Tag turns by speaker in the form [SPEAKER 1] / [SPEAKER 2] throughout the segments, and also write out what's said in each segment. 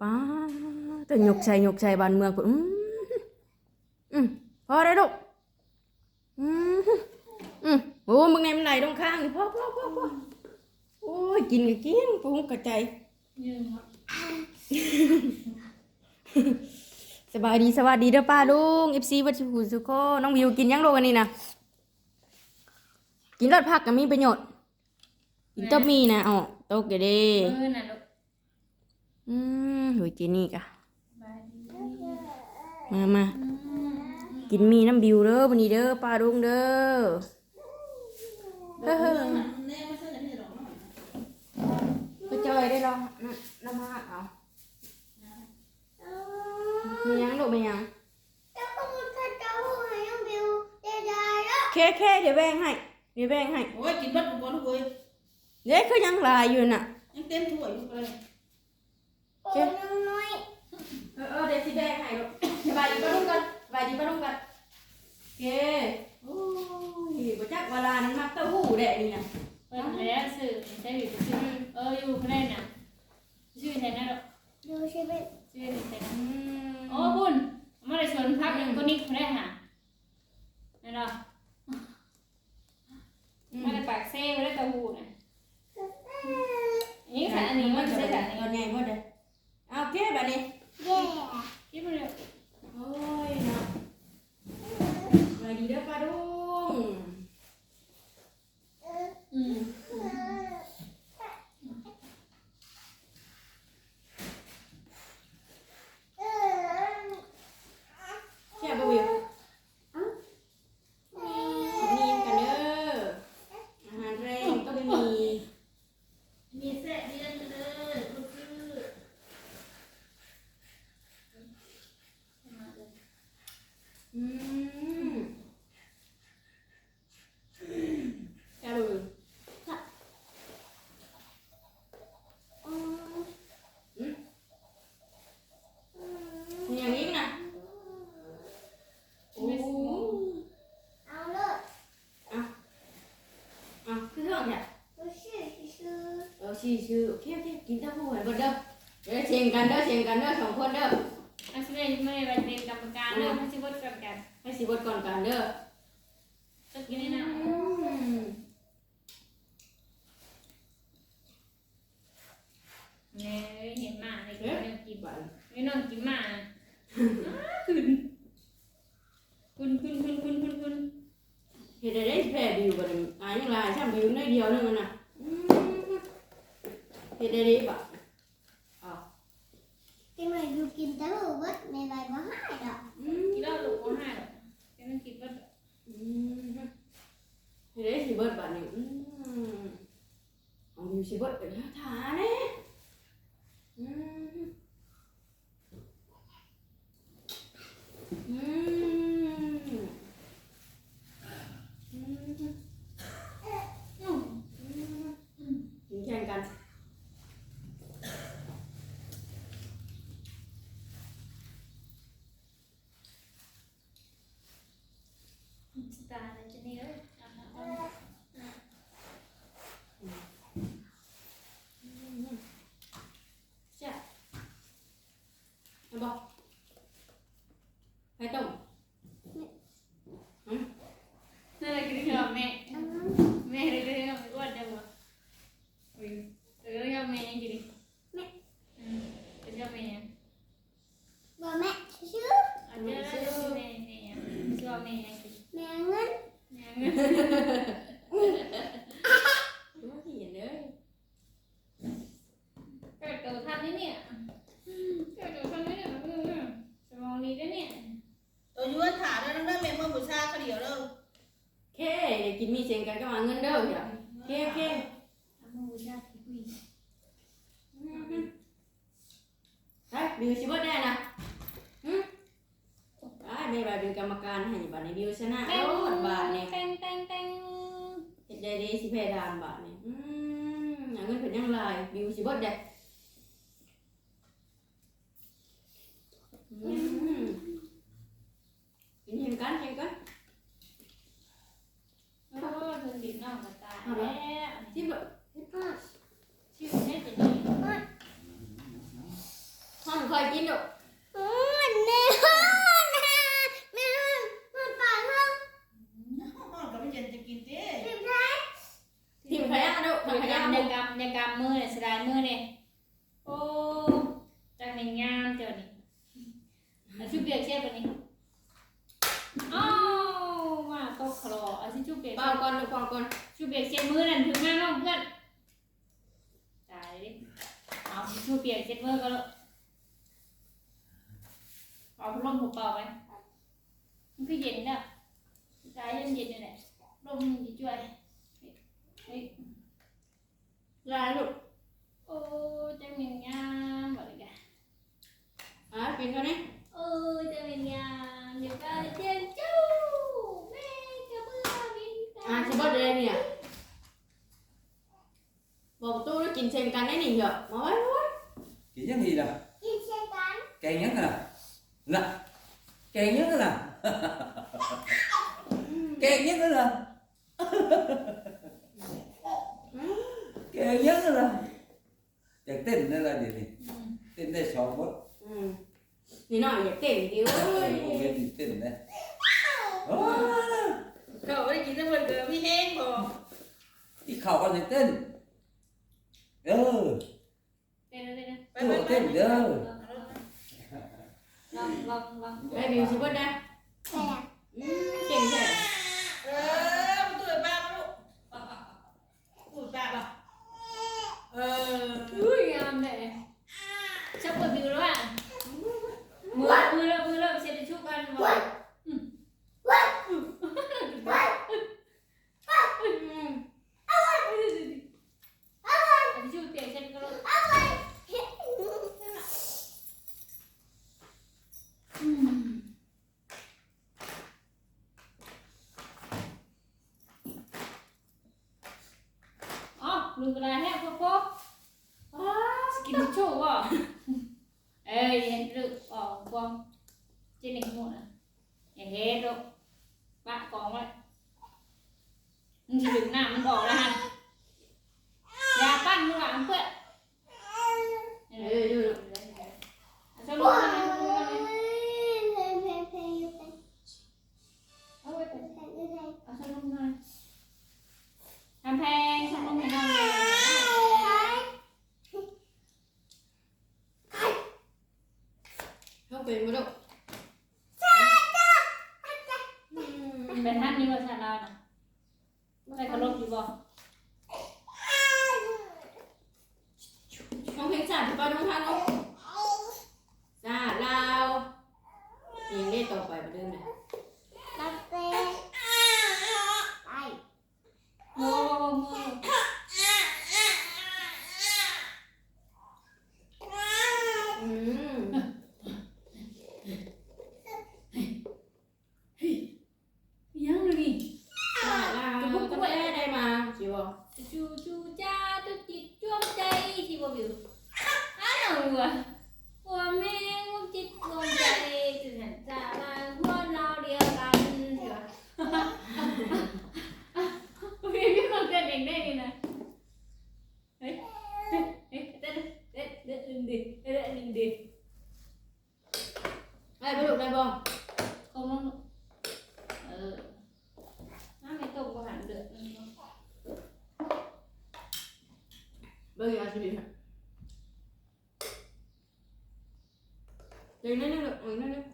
[SPEAKER 1] ป้าแต่หยกใส่หยกใส่บ้านเมืองพุ่นอืมอืมพอได้ลูกอืมอืมโอ้มึงในมันไหลตรงข้างนี่พ่อพ่อพ่อพ่อโอ้ยกินก็กินปุ้งกระใจสบายดีสวัสดีเด้อป้าลุงเอฟซีวัชภูสุโคน้องวิวกินยังโลกันนี่นะกินรสผักก็มีประโยชน์กินต้มมีนะอ๋อโตกเกเด้
[SPEAKER 2] มือน่ะลูก
[SPEAKER 1] อืมโหยเจนี่กะ
[SPEAKER 2] บายดี
[SPEAKER 1] มามากินมีน้ำบิวเด้อวันนี้เด้อป้าลุงเด้อเฮ้อไปจอยได้หรอน้ำน้ำหักเอามียังลูกมียัง
[SPEAKER 3] Cháu có một thật cháu hay không biểu để dài đó
[SPEAKER 1] เคเคเดี๋ยวแบ่งให้เดี๋ยวแบ่งให้
[SPEAKER 4] โอ้ยกินเบัดบ่ลูกเอ้ย
[SPEAKER 1] เด็กเขายังลายอยู่น่ะ
[SPEAKER 4] ยังเต็มถ้วยอยู่เลย
[SPEAKER 3] Ôi nông nói
[SPEAKER 1] เออเออเดี๋ยวสิแบ่งให้ลูกสบายดีป้าลุงกันสบายดีป้าลุงกันโอเคโอ้ยบ่จักเวลานั้นมักเต้าหู้แดะนี่น่ะ
[SPEAKER 2] เปิดแล้วสื่อใช้อยู่ชื่อเอออยู่ข้างในน่ะชื่อแทนนะลูก
[SPEAKER 3] Đưa xe bên
[SPEAKER 2] ชื่อแทน
[SPEAKER 1] อืม
[SPEAKER 2] โอ้บุญมาได้ชวนพักยังก็นิกเขาได้หานั่นเนาะมาได้ปากเซ่มาได้ตะหูน่ะนี่ค่ะอันนี้มันจะได้แบบนี้
[SPEAKER 1] เอาใหญ่หมดเลยเอาโอเคบัดนี้
[SPEAKER 3] Yeah
[SPEAKER 2] คิดมาเลย
[SPEAKER 1] โอ้ยเนาะสบายดีเด้อป้าลุง
[SPEAKER 2] อืม
[SPEAKER 1] แช่บ่วิวมีกันเด้ออาหารแรงต้องมี
[SPEAKER 4] มีแซ่บเรียนกันเลยลูกคือ
[SPEAKER 1] อืมแช่บ่วิว มีอย่างนี้นะโอ้
[SPEAKER 3] Áo lợn
[SPEAKER 1] อะอะคือเรื่องเนี่ย
[SPEAKER 3] Tôi sư sư sư
[SPEAKER 1] เออชื่อชื่อโอเคโอเคกินเต้าหู้ให้เบิดเด้อเดี๋ยวเชีย งกันเด้อเชียงกันเด้อสองคนเด้อ
[SPEAKER 2] อาชีพนี้ไม่ได้เป็นกรรมการเรื่องให้ชีวิตกันกัน
[SPEAKER 1] ให้สิเบดก่อนกันเด้อ
[SPEAKER 2] จะกินนี่นะ
[SPEAKER 1] อืม
[SPEAKER 2] เนี่ยเห็นมาในกินเนี่ยกิน
[SPEAKER 1] บัด
[SPEAKER 2] ไม่นอนกินมาขึ้นคุณคุณคุณคุณคุณคุณ
[SPEAKER 1] เฮ็ดได้ได้แพ้บิวบัดนี้อ่ายังหลายช่ำบิวน้อยเดียวนึงอะน่ะอืมเฮ็ดได้ได้บ่อ้าว
[SPEAKER 3] Cái này dù kim táo hữu vết Mày lại có hai đó
[SPEAKER 1] อืม
[SPEAKER 2] กินแล้วลูกก็ห้าหรอกแค่นั้นกินก็
[SPEAKER 1] อืมเฮ็ดได้สิเบิดบัดนี้อืมเอาบิวสิเบิดเดี๋ยวถาเด้อืมอืมอืม กินแข่งกัน
[SPEAKER 2] สตาร์จะนี่เลย
[SPEAKER 1] ใช่เอาบอกให้ต้ม
[SPEAKER 2] นั่นแหละกินกับแม่แม่เลยก็ยังไม่อ้วนจังวะเออเออกับแม่ยังกินดิแม่เป็นกับแม่
[SPEAKER 3] Bà mẹ sư sư
[SPEAKER 2] อันนี้แล้วแม่แม่ชอบแม่ยังกิน
[SPEAKER 3] Mẹ ngân
[SPEAKER 2] ยัง
[SPEAKER 1] ดูว่าที่เห็นเลย
[SPEAKER 2] เกิดตัวทันนี่เนี่ยเกิดตัวทันนี่เนี่ยสมองดีด้วยเนี่ย
[SPEAKER 4] ตัวอยัวถาด้วยน้องได้แม่เมื่อบุษราเขาเดียวเด้อ
[SPEAKER 1] เคอย่ากินมีเสียงกันก็มาเงินเด้อเดี๋ยวเคเค
[SPEAKER 2] ทำมือชาติคุย
[SPEAKER 1] ใช่บิวชิบดได้นะอืมได้ไม่บาบิว กรรมการให้บัตรในบิวชนะ
[SPEAKER 2] แตง
[SPEAKER 1] โอ้บาทเนี่ย
[SPEAKER 2] แตงแตงแตง
[SPEAKER 1] เฮ็ดได้ดีสิเพดานบาทเนี่ยอืมเอาเงินเป็นยังไงบิวชิบดได้อื
[SPEAKER 2] ดูมั
[SPEAKER 3] มันน
[SPEAKER 1] ขขยั
[SPEAKER 2] ยั
[SPEAKER 1] บ
[SPEAKER 2] บในกำเนกำมือเนี่ยสดายมือเนี่ยโอ้จังในงามเจ้านี่เอาชุบเบียร์เช็ดวันนี้อ้าวมาตกคลอเอาชิชุบเบียร์
[SPEAKER 1] เปล่าเช็ดก่อนดูก่อนก่อน
[SPEAKER 2] ชุบเบียร์เช็ดมือนั่นถึงงานน้องเพื่อนตายดิเอาชุบเบียร์เช็ดมือก็แล้วเอาพัดลมผมเป่าไหมมันคือเย็นเนี่ยตายเย็นเย็นเลยแหละลมมันจะช่วย Ra
[SPEAKER 1] luôn. Ôi, cho mình nha Vậy cả À, pin con đấy Ôi, cho mình nha Được rồi, trên chú Mẹ, cảm ơn mình À, sẽ bớt đây nè Bộ tu nó chín xem cắn đấy nè nhở Mới luôn.
[SPEAKER 5] Chín nhất gì
[SPEAKER 3] đó? Chín xem cắn.
[SPEAKER 5] Càng nhất là Là Càng nhất là Càng nhất là
[SPEAKER 4] แก
[SPEAKER 2] ยั
[SPEAKER 1] เล่ะ
[SPEAKER 4] อ
[SPEAKER 2] ยากเต้นนั่นละเดี๋ยวนี้เต้น
[SPEAKER 1] ได้
[SPEAKER 2] ส
[SPEAKER 3] องบทอืนี่
[SPEAKER 2] น้อยอยา
[SPEAKER 1] ก
[SPEAKER 2] เต้นดิโอ้ย
[SPEAKER 1] เต้น
[SPEAKER 3] นะ
[SPEAKER 2] โอ้ยเขา
[SPEAKER 1] ไม่ได้
[SPEAKER 2] กินทั้งวันเกินพี่เห้ง
[SPEAKER 1] บ
[SPEAKER 2] อกที่เขา
[SPEAKER 1] ก็จะเต้นเออ
[SPEAKER 2] เต้
[SPEAKER 1] น
[SPEAKER 2] เต้นเต้นเต้นเด้อลอ
[SPEAKER 3] ง
[SPEAKER 1] ล
[SPEAKER 2] องลอง
[SPEAKER 3] ได้
[SPEAKER 2] บิวสิบวันนะเก่งแค่ สิดึงหน้า
[SPEAKER 1] มั
[SPEAKER 2] นออกแล้
[SPEAKER 1] วฮะ Lo digas, Virgen. Hoy no,
[SPEAKER 2] hoy no,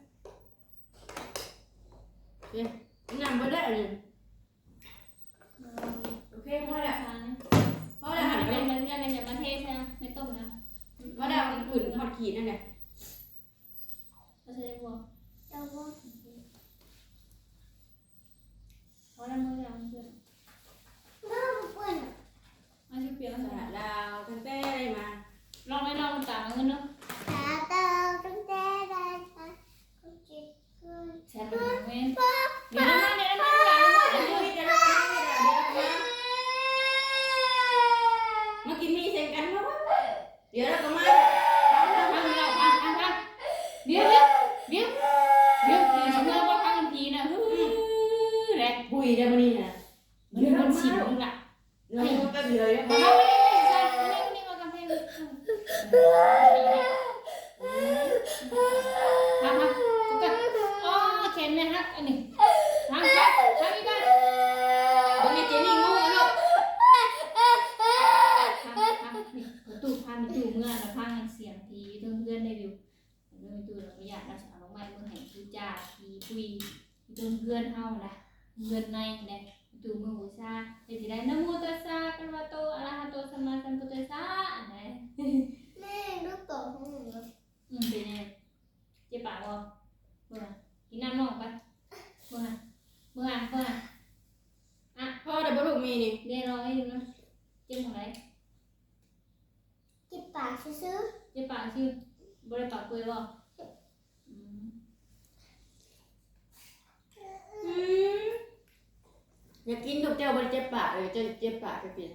[SPEAKER 1] น
[SPEAKER 2] เฮาล่ะเพื่อนในเนี่ยดูมือบูชาเฮ็ดสิได้นะโมตัสสะกัมวะโตอะระหะโตสัมมาสัมพุทธัสสะอันไหน
[SPEAKER 3] แม่ลูกโตของหนู
[SPEAKER 2] อืมเป็นไงเจ็บปากบ่เมื่อกินน้ำนองไปเมื่อเมื่อเมื่ออะ
[SPEAKER 1] พ่อได้บ่ลูกมีนี่
[SPEAKER 2] เรียนรอให้ดูนะเจ็บของไหน
[SPEAKER 3] กินปากซื้อ
[SPEAKER 2] เจ็บปากชื่อบริปากเปื่อยบ่อืม
[SPEAKER 1] อืมอยากกินดอกเจ้าบ่ได้เจ็บปากเลยเจะเจ็บปากจะกิน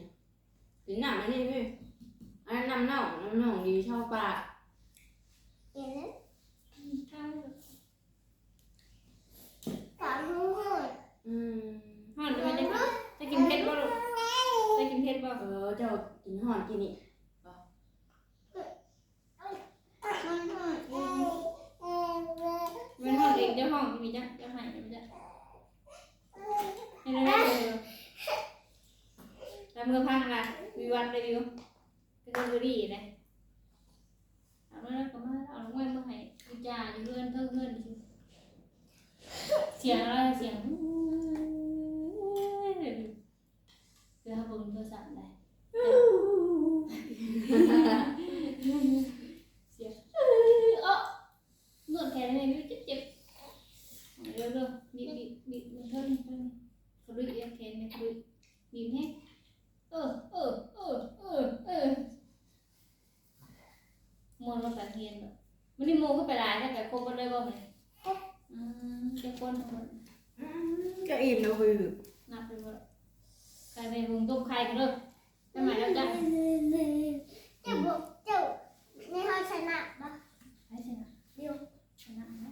[SPEAKER 1] กินน้ำอันนี้พี่อันนั้นน้ำเน่าน้ำเน่าดีชอบปาก
[SPEAKER 3] ๆเห็นไหม
[SPEAKER 2] ข้าว
[SPEAKER 3] ปากหูหด
[SPEAKER 1] อืม
[SPEAKER 2] ห่อนไปจะจะกินเผ็ดบ่ลูกจะกินเผ็ดบ่
[SPEAKER 1] เออเจ้ากินห่อนกินนี่
[SPEAKER 3] มันหดเอง
[SPEAKER 2] มันห่อนเองเดี๋ยวห้องมีจ้ะเดี๋ยวให้เดี๋ยวจ้ะให้ได้ได้เลยแล้วมือพังล่ะ วิวันรีวิวเป็นคนบุรีเลยเอาแล้วก็มาเอาลงไว้เมื่อไหร่วิจาอยู่เพื่อนเพิ่งเพื่อนเสียงอะไรเสียงเดี๋ยวเขาบนโทรศัพท์ได้เสียงเออนวดแขนให้ไม่เจ็บเจ็บเร็วเร็วบีบบีบบีบเท่านี้เท่านี้กระดุยเอียงแขนเนี่ยกระดุยบีบให้ ออเออเออเออเออมวนลงไปดเทียนแบบมันนี่โมก็ไปหลายแต่ไปคบกันเลยบ่มันอืมจะคนทั้งหมด
[SPEAKER 1] อืมจะอิ่มแล้วคือ
[SPEAKER 2] นับไปหมดกลายเป็นวงต้มไข่กันเลยไม่หมแล้วจ้ะ
[SPEAKER 3] เจ้าบอกเจ้าในห้องชนะปะ
[SPEAKER 2] ให้ชนะ
[SPEAKER 3] เดี๋ยว
[SPEAKER 2] ชนะนะ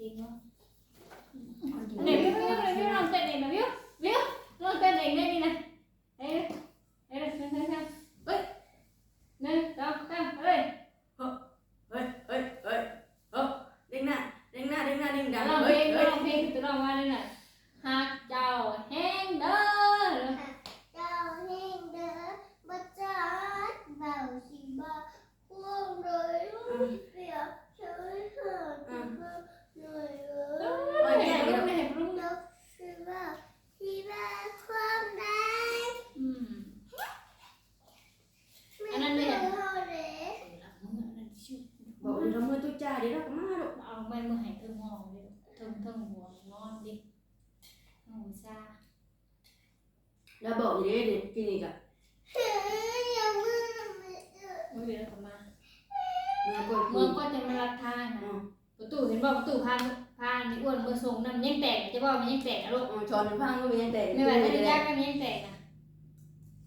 [SPEAKER 2] จริงเนาะ
[SPEAKER 1] กิน
[SPEAKER 2] ไหนพี่พี่พี่ลองเต้นเองนะพี่พี่ลองเต้นเองได้ดีนะ
[SPEAKER 1] ด้งหน้าเด้งหน้าเด้งหน้าเด้งดัง
[SPEAKER 2] ลองเพ
[SPEAKER 1] เฮ้
[SPEAKER 2] ล
[SPEAKER 1] ย
[SPEAKER 2] ง
[SPEAKER 1] เฮ้ย
[SPEAKER 2] ลองเพลงตัวลองว่าเลยน่ะหากเจ้าแห้งเด้อ
[SPEAKER 3] เจ้าเฮงเด้อบัจจัดเบาสิบ่ห่วงเลยเปรียบเฉยเถิดหน่อยเออ
[SPEAKER 2] เฮ้ยเห็นรุ่งเห็นรุ่ง
[SPEAKER 3] เราคือว่าที่ว่าความรัก
[SPEAKER 2] อืม
[SPEAKER 3] ไม่เคยเท่าเลย
[SPEAKER 1] บอกอยู่ทำมือตุ้จ้าเดี๋ยวเราก็มาลูก
[SPEAKER 2] เอาไปมือหายเทิงห้องเลยเทิงเทิงหัวนอนดิหัวซา
[SPEAKER 1] แล้วบอกอยู่เด้เด็กกินอีกอะ
[SPEAKER 3] เฮ้ยอย่ามือไม่เจอ
[SPEAKER 2] ไม่เป็นไรก็มา
[SPEAKER 1] เมื่อก่อน
[SPEAKER 2] เมื่อก็จะมารับทานนะ ประตูเห็นบอกประตูพานพานนี่อ้วนเมื่อส่งน้ำยังแตกจะบอกมันยังแตกนะลูก
[SPEAKER 1] ชอนพังก็มียังแต่
[SPEAKER 2] ไม่ไหวไม่ได้ยากมันยังแตกนะ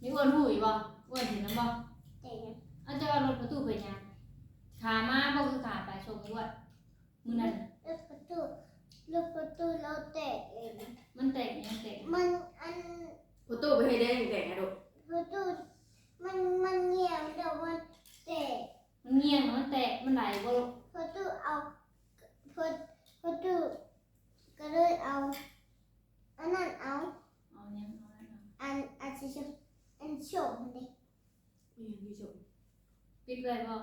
[SPEAKER 2] นี่อ้วนหูยบ่อ้วนเห็นน้ำบ่
[SPEAKER 3] แต่ยัง
[SPEAKER 2] อันจะว่ารถประตูไปยังขามาบ่คือขาไปส่งอ้วนมือนั้น
[SPEAKER 3] ลูกประตูลูกประตูเราแตะเอง
[SPEAKER 2] มันแตกยังแตก
[SPEAKER 3] มันอัน
[SPEAKER 1] ประตูไปให้ได้ยังแต่งนะลูก
[SPEAKER 3] ประตูมันมันเงียบเดี๋ยวมันแตะ
[SPEAKER 2] มันเงียงมันแตกมันไหลบ่ลูก
[SPEAKER 3] ประตูเอา ประประตูก็เลยเอาอันนั้นเอา
[SPEAKER 2] เอายังเอาแล้ว
[SPEAKER 3] อันอันที่ชอันชมเด็ก
[SPEAKER 1] มีอย่างที่ชม
[SPEAKER 2] ปิดเลยบ่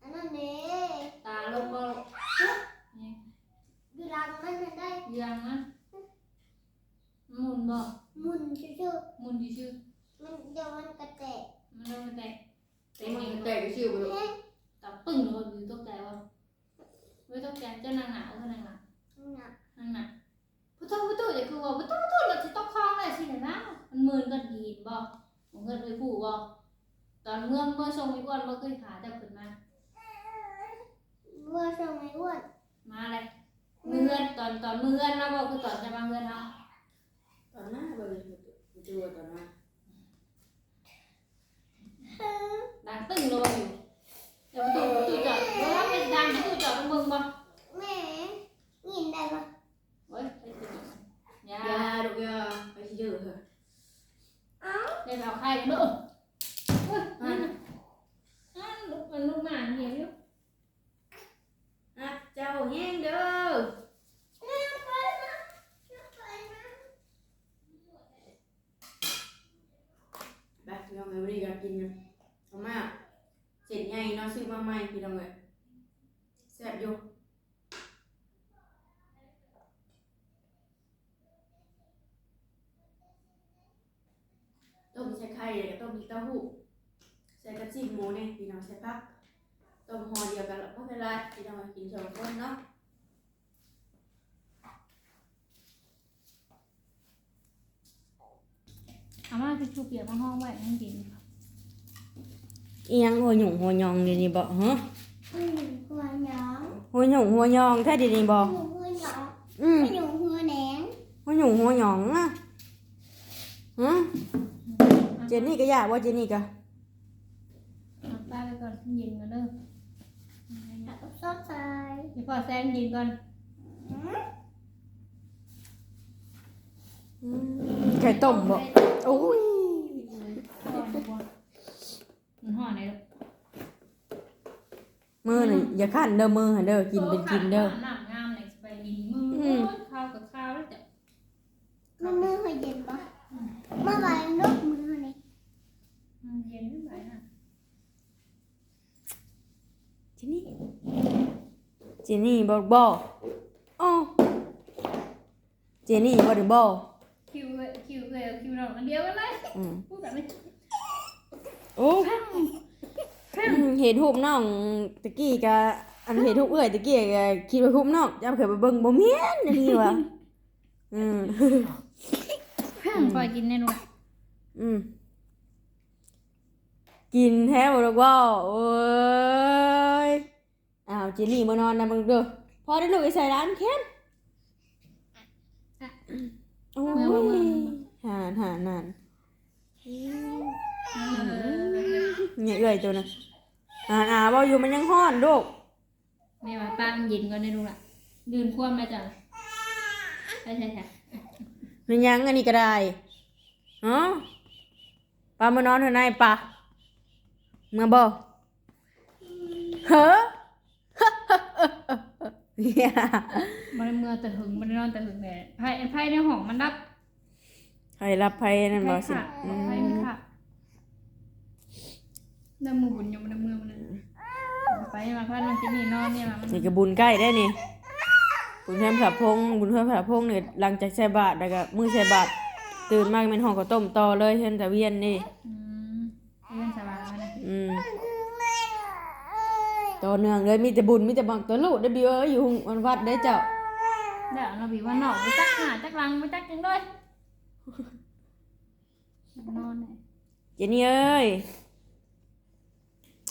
[SPEAKER 3] อันนั้นเด้
[SPEAKER 2] ตาลงบ่ลูกนี่
[SPEAKER 3] อยู่หลังมันน่ะได้
[SPEAKER 2] ยังนะ
[SPEAKER 1] xong mới còn mọi người ต้มมีเต้าหู้ใส่กระชีหมูเนี่ยพี่น้องใส่ผักต้มห่อเดียวกันแล้วไม่เป็นไรพี่น้องกินสองคนเนาะ
[SPEAKER 2] เอามาทิชชู่เปียกมาห้องไว้ให้กิน
[SPEAKER 1] อีหยังหัวหยุ่งหัวยองนี่นี่บ่ฮะ
[SPEAKER 3] อืมหัวหยอง
[SPEAKER 1] หัวหยุ่งหัวยองแท้ดีนี่บ่
[SPEAKER 3] หัวหัวหยอง
[SPEAKER 1] อืม
[SPEAKER 3] หัวหยองหัวแหนง
[SPEAKER 1] หัวหยุ่งหัวหยองอะฮะเจนนี่ก็อยากว่าเจนนี่ก็
[SPEAKER 2] เอาป้าไปก่อนเย็นก่อนเด้อ
[SPEAKER 3] แล้วก็ซอสใส่
[SPEAKER 2] เดี๋ยวพอแซงเย็นก่อน
[SPEAKER 1] อืมไข่ต้มบ่โอ้ย
[SPEAKER 2] ก่อนก่อนมันห่อไหนลูก
[SPEAKER 1] มือน่ะอย่าขั้นเด้อมือหั่นเด้อกินเป็นกินเด้อ
[SPEAKER 2] หนังงามไหนสบายดีมือ
[SPEAKER 1] อืม
[SPEAKER 2] ข้าวกับข้าวแล้วจ้ะ
[SPEAKER 3] มือมือหัวเย็นปะเมื่อวานลูกมือนี่
[SPEAKER 2] อืมเย็นไม่ไหวนะ
[SPEAKER 1] เจนนี่เจ นนี่บ่บ่อ๋อเจนนี่บ่ได้บ่
[SPEAKER 2] คิวเอ้ยคิวเอ้ยคิวเราอันเดียวกันเลย
[SPEAKER 1] อืม
[SPEAKER 2] พูดแบบนี้
[SPEAKER 1] โอ้อืมเห็นรูปน้องตะกี้ก็อันเห็นรูปเอื้อยตะกี้ก็คิดว่ารูปน้องจำเคยไปเบิ่งบ่แม่นอันนี้ว่ะอืม
[SPEAKER 2] ปล่อยกินแน่นอน
[SPEAKER 1] อืมกินแท้บ่ดอกว่าโอ้ยอ้าว เจนนี่มานอนนะมึงเด้อพอได้ลูกไอ้ใส่ร้านแค้นโอ้ยหานหานหานเนี่ยเอื้อยตัวน่ะอ่านอ่าบ่อยู่มันยังฮ้อนลูก
[SPEAKER 2] แม่ว่าป้ามันเย็นก่อนได้ดูล่ะดื่นคว่ำมาจ้ะใช่ใช่ใช่
[SPEAKER 1] มันยังอันนี้ก็ได้เนาะปลามานอนเถอะนายปลามาบ่เฮ้อเนี่ย
[SPEAKER 2] มันเมื่อแต่หึงมันนอนแต่หึงแหละไพ่ไพ่ในห้องมันรับ
[SPEAKER 1] ใครรับใครนั่นบ่สิ
[SPEAKER 2] ค่ะ
[SPEAKER 1] อื
[SPEAKER 2] ไพ่
[SPEAKER 1] ม
[SPEAKER 2] ค่ะน้ำมือบุญอยู่น้ำมือมันนั่นไปมาพาน้องจินี่นอนเนี่ยมามัน
[SPEAKER 1] นี่ก็บุญใกล้ได้นี่บุญเพื่อนพระพงษ์บุญเพื่อนพระพงษ์เนี่ยหลังจากใส่บาตรแล้วก็มื้อใส่บาตรตื่นมาก็เป็นห้องข้าวต้มต่อเลยเฮ็ดแต่เวียนนี่
[SPEAKER 2] อืมเรื่องสบายแล้วนะ
[SPEAKER 1] อืม ต่อเนื่องเลยมีแต่บุญมีแต่บังตัวลูกได้อบิวเอ้ยอยู่วันวัดได้อเจ้า
[SPEAKER 2] เดี๋ยวเราบีว่าหนอกไปจักหาจักลังไปจักจังด้วยนอนเลย
[SPEAKER 1] เจนี่เอ้ย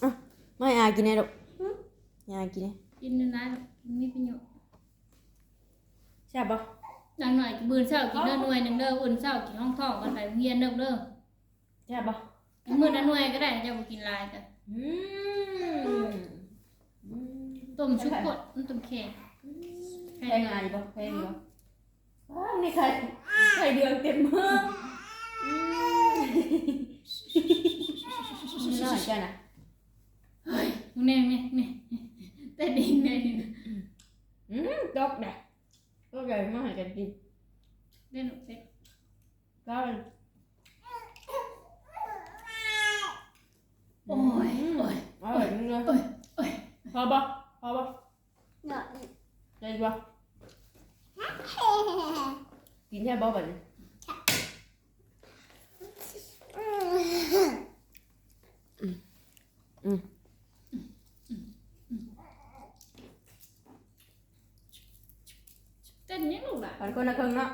[SPEAKER 1] อะไม่อากินได้ดอกยากินได้
[SPEAKER 2] กินนะมีประโยชน์
[SPEAKER 1] ใช่บบ่
[SPEAKER 2] จังหน่อยบืนเช้ากินเด้อหน่วยหนึ่งเด้ออุ่นเช้ากินห้องท้องกันไปโรงเรียนเด้อเด้อ
[SPEAKER 1] ใช่บบ่
[SPEAKER 2] มื้อละหน่วยก็ได้เจะบ่กินหลายจ้ะ
[SPEAKER 1] อืม
[SPEAKER 2] ต้มชุบกดมันต้มแข็ง
[SPEAKER 1] แพงไงบ่แพงบ่ว้าวนี่ไข่ไข่เดืองเต็มมืออืมน้อยจ้ะนะ
[SPEAKER 2] แน่แน่แน่แต่ดีแน่นี่
[SPEAKER 1] อืมดอกแดกดอกใหญ่มาให้กันกิน
[SPEAKER 2] เล่นเสร็จ
[SPEAKER 1] ก็มัน
[SPEAKER 2] โอ้ยโอ้ย
[SPEAKER 1] อร่อยจังเลย
[SPEAKER 2] โอ้ยโอ้ย
[SPEAKER 1] พอบ่ พอบ่
[SPEAKER 3] เนาะ
[SPEAKER 1] ได้บ่กินแค่บ่บัดนี้
[SPEAKER 2] เต้นยังลูกล่ะ
[SPEAKER 1] ปันคนละครึ่งเนาะ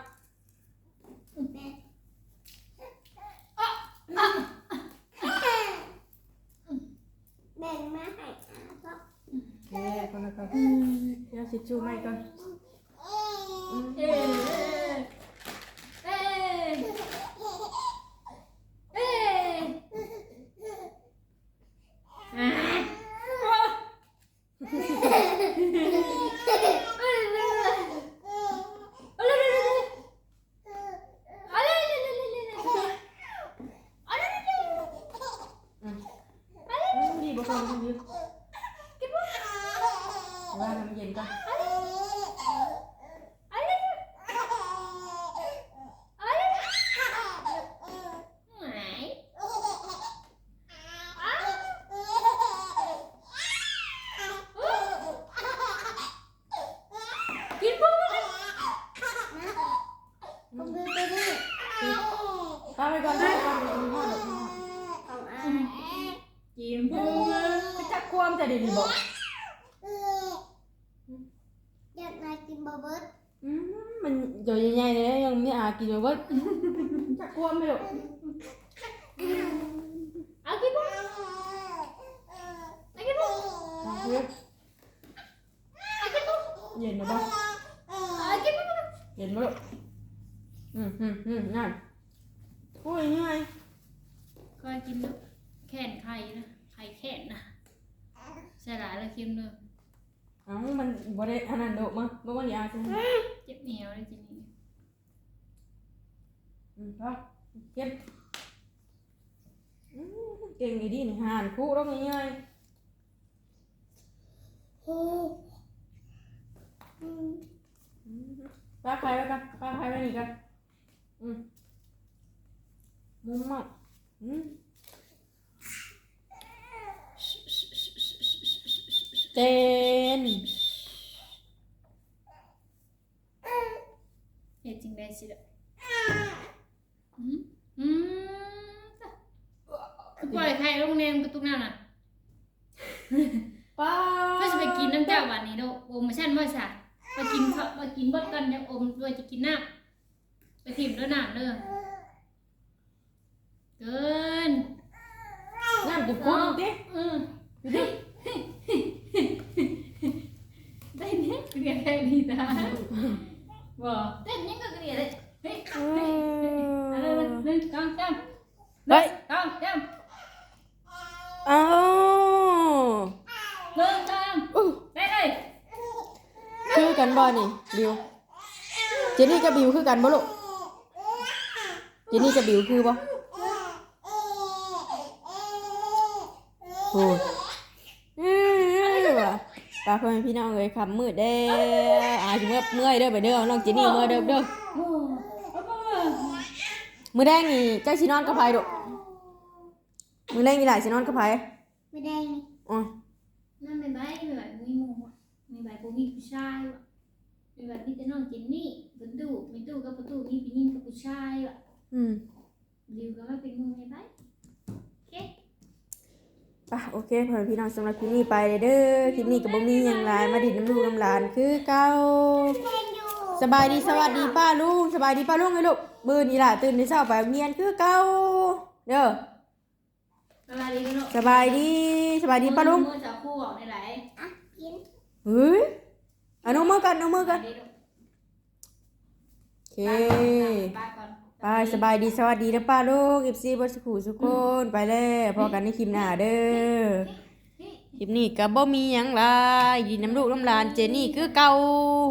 [SPEAKER 3] แบ่งมาให้อาก็
[SPEAKER 1] เอ้คนละครึ่งเดี๋ยวสิจูใหม่ก่อน
[SPEAKER 2] เอ้ยเอ้ยเอ้ยอ่า
[SPEAKER 1] นี่บ่คนคนเดี ยวว่าน้ำเย็นก่อน
[SPEAKER 2] ไหนกินปุ๊บ
[SPEAKER 3] ผมดูไปดิ
[SPEAKER 1] ข้าไปก่อนนะก่อนเดี๋ยวมันฮอดเดี๋ยวมันฮอด บ่
[SPEAKER 3] อยากนายกินบะเบิด
[SPEAKER 1] อืมมันตัวใหญ่ๆเลยยังไม่อากินเลยเว้ยจักกลัวไหมลูก
[SPEAKER 2] เอากินบ่เอากินบ่
[SPEAKER 1] เย็นนะบ่
[SPEAKER 2] เอากินบ่
[SPEAKER 1] เย็นบ่ลูกอืมอืมอืม นั่นโอ้ยยังไง
[SPEAKER 2] ก็กินลูกแค่นไข่นะไข่แค่นนะใส่หลายแล้วเค็มเลย
[SPEAKER 1] เอ้ามันบ่ได้อันนั้นดอกมาบ่ว่าอย่าจัง
[SPEAKER 2] เจ็บเหนียวเลยจีนี่
[SPEAKER 1] อืมครับเก็บอืมเก่งอีดีนี่หานคู่ดอกยังไง
[SPEAKER 3] โอ้อืม
[SPEAKER 1] ป้าใครไว้กันป้าใครไว้นี่กันอืมมุมมากอืม เต้น
[SPEAKER 2] เฮ็ดจริงได้สิเด้ออืมอืมคือปล่อยไข่ลงในกระตุกน้ำน่ะ
[SPEAKER 1] ป้า
[SPEAKER 2] ก็จะไปกินน้ำเจ้าวันนี้เด้อโอมมาชั่นว่าซะมากินข้าวมากินเบดกันยังอมด้วยจะกินน้ำไปถิ่มด้วยน้ำเด้อเกิน
[SPEAKER 1] น้ำจุกคุณดิ
[SPEAKER 2] อืม
[SPEAKER 1] ดูดิ
[SPEAKER 2] ได้ เนี่ยเกลียดได้ดีตาบ่เต้นยังก็เกลียดเลยเฮ้ยเฮ้ยเอาเลยหนึ่งสองสาม
[SPEAKER 1] เฮ้ย
[SPEAKER 2] สองสาม
[SPEAKER 1] เอ้า
[SPEAKER 2] หนึ่งสอง
[SPEAKER 1] อู้
[SPEAKER 2] ไปเลย
[SPEAKER 1] คือกันบ่นี่บิวเจนี่กับบิวคือกันบ่ลูกเจนี่กับบิวคือบ่โอ้ยเอ้ยว่ะป้า พ่อแม่พี่น้องเอ้ยคำมืดเด้ออาสิเมื่อเมื่อยเด้อไปเด้อน้องเจนี่เมื่อยเด้อเด้อ
[SPEAKER 2] โอ้เอาไปเลย
[SPEAKER 1] มื้อแดงนี่เจ้าสินอนกับไผลูกมื้อแดงนี่หลายสินอนกับไผ
[SPEAKER 3] ไม่ได้นี่
[SPEAKER 1] อ๋อ
[SPEAKER 2] นั่นไม่ใบไม่ใบมีหมูอะไม่ใบกูมีผู้ชายว่ะไม่ใบมีแต่น้องจินนี่ประตูมีตู้กับประตูมีผู้หญิงกับผู้ชายว่ะ
[SPEAKER 1] อืม
[SPEAKER 2] ดิวก็ไม่เป็นหมูไม่ใบโอเค
[SPEAKER 1] ป่ะโอเคพ่อแม่พี่น้องสำหรับคลิปนี้ไปเด้อคลิปนี้ก็บ่มีหยังหลายมาดินน้ำลูกน้ำหลานคือเก่า
[SPEAKER 3] เล่นอยู่
[SPEAKER 1] สบายดีสวัสดีป้าลุงสบายดีป้าลุงไงลูกมื้อนี้ล่ะตื่นในเช้าไปโรงเรียนคือเก่าเด้อ
[SPEAKER 2] สบายดีกันเนาะ
[SPEAKER 1] สบายดีสบายดีป้าลุง
[SPEAKER 2] มือจับคู่ออกในไหล
[SPEAKER 3] อะกิน
[SPEAKER 1] เฮ้ยเอาน้องมือกันน้องมือกันโอเค
[SPEAKER 2] ป้าก่อน
[SPEAKER 1] ไปสบายดีสวัสดีนะป้าลุง FC บ่สุขุสุขคนไปแล้วพอกันในคลิปหน้าเด้อคลิปนี้ก็บ่มีหยังหลายดินน้ำลูกน้ำหลานเจนี่คือเก่า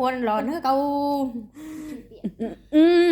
[SPEAKER 1] หัวร้อนคือเก่าอืม